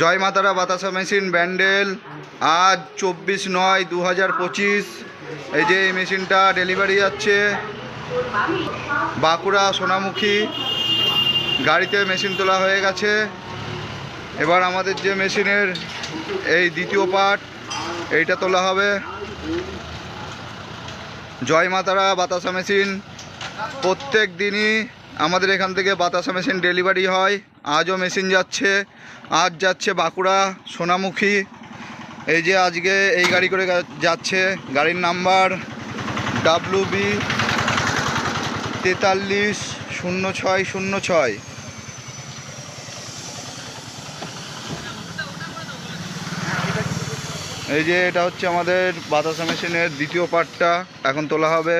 জয় মাতারা বাতাসা মেশিন ব্যান্ডেল। আজ চব্বিশ নয় দু হাজার পঁচিশ। এই যে এই মেশিনটা ডেলিভারি যাচ্ছে। বাঁকুড়া সোনামুখী। গাড়িতে মেশিন তোলা হয়ে গেছে। এবার আমাদের যে মেশিনের এই দ্বিতীয় পার্ট, এইটা তোলা হবে। জয় মাতারা বাতাসা মেশিন। প্রত্যেক দিনই আমাদের এখান থেকে বাতাসা মেশিন ডেলিভারি হয়। আজও মেশিন যাচ্ছে, আজ যাচ্ছে বাঁকুড়া, সোনামুখী। এই যে আজকে এই গাড়ি করে যাচ্ছে, গাড়ির নাম্বার ডাব্লু বি তেতাল্লিশ শূন্য ছয় শূন্য ছয়। এই যে এটা হচ্ছে আমাদের বাতাসা মেশিনের দ্বিতীয় পার্টটা, এখন তোলা হবে।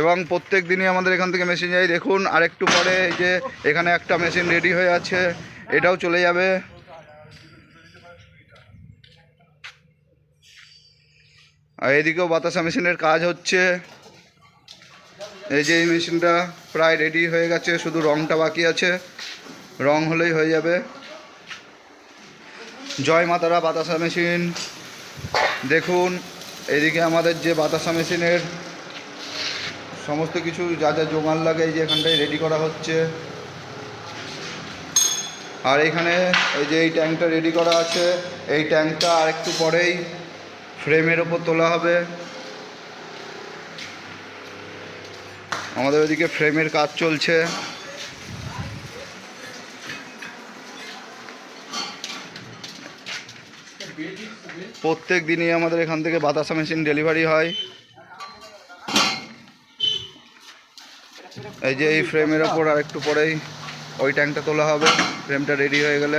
এবং প্রত্যেক দিনই আমাদের এখান থেকে মেশিন যাই দেখুন, আরেকটু পরে এই যে এখানে একটা মেশিন রেডি হয়ে আছে। এটাও চলে যাবে। আর এদিকেও বাতাসা মেশিনের কাজ হচ্ছে। এই যে এই মেশিনটা প্রায় রেডি হয়ে গেছে, শুধু রংটা বাকি আছে। রং হলেই হয়ে যাবে। জয় মাতারা বাতাসা মেশিন। দেখুন, এদিকে আমাদের যে বাতাসা মেশিনের সমস্ত কিছু যা যা জোগান লাগে এই যে এখানটায় রেডি করা হচ্ছে। আর এখানে এই যে এই ট্যাঙ্কটা রেডি করা আছে, এই ট্যাঙ্কটা আর একটু পরেই ফ্রেমের ওপর তোলা হবে। আমাদের ওইদিকে ফ্রেমের কাজ চলছে। প্রত্যেক দিনই আমাদের এখান থেকে বাতাসা মেশিন ডেলিভারি হয়। এই যে এই ফ্রেমের ওপর আর একটু পরেই ওই ট্যাঙ্কটা তোলা হবে। ফ্রেমটা রেডি হয়ে গেলে।